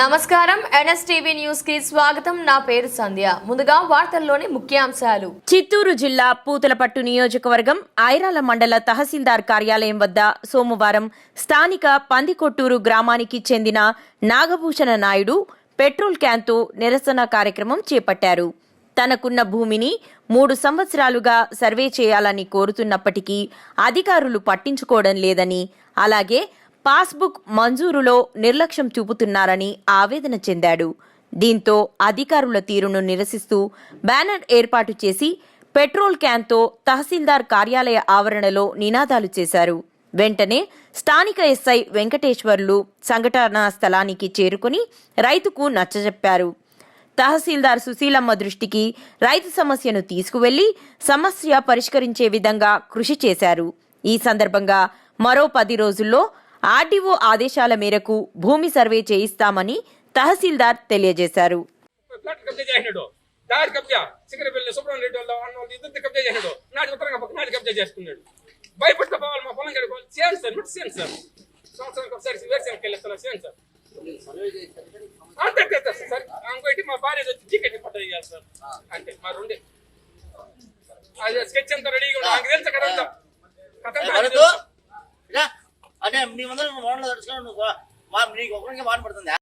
నమస్కారం. ఎన్ఎస్టీవీ న్యూస్కి స్వాగతం. నా పేరు సంధ్య. ముందుగా వార్తల్లోని ముఖ్యాంశాలు. చిత్తూరు జిల్లా పూతలపట్టు నియోజకవర్గం ఐరాల మండల తహసీల్దార్ కార్యాలయం వద్ద సోమవారం స్థానిక పందికొట్టూరు గ్రామానికి చెందిన నాగభూషణ నాయుడు పెట్రోల్ క్యాన్తో నిరసన కార్యక్రమం చేపట్టారు. తనకున్న భూమిని మూడు సంవత్సరాలుగా సర్వే చేయాలని కోరుతున్నప్పటికీ అధికారులు పట్టించుకోవడం లేదని అలాగే పాస్బుక్ మంజూరులో నిర్లక్ష్యం చూపుతున్నారని ఆవేదన చెందాడు. దీంతో అధికారుల తీరును నిరసిస్తూ బ్యానర్ ఏర్పాటు చేసి పెట్రోల్ క్యాన్తో తహసీల్దార్ కార్యాలయ ఆవరణలో నినాదాలు చేశారు. వెంటనే స్థానిక ఎస్ఐ వెంకటేశ్వర్లు సంఘటనా స్థలానికి చేరుకుని రైతుకు నచ్చజెప్పారు. తహసీల్దార్ సుశీలమ్మ దృష్టికి రైతు సమస్యను తీసుకువెళ్ళి సమస్య పరిష్కరించే విధంగా కృషి చేశారు. ఈ సందర్భంగా మరో పది రోజుల్లో ఆర్డీఓ ఆదేశాల మేరకు భూమి సర్వే చేయిస్తామని తహసీల్దార్ తెలియజేశారు. భయపడితే పోవాలి మా పొలం గడిపోవాలి చేయండి సార్ మిట్ చేయండి సార్. సంవత్సరానికి ఒకసారి వేరుశనగకి వెళ్ళిస్తాను చేయండి సార్. అంతే సార్. ఇంకోటి మా భార్య వచ్చి టికెట్ చేయాలి సార్. అంతే మా రెండే. స్కెచ్ అంతా రెడీగా ఉంది నాకు తెలుసు కదా అంతా. కథ అంతా నాకు వరకు తెలుసు. ఇలా అంటే మీ ముందర వాడలో తడుచుకొని నువ్వు మా నీకు ఒకరికి వాడబడుతుంది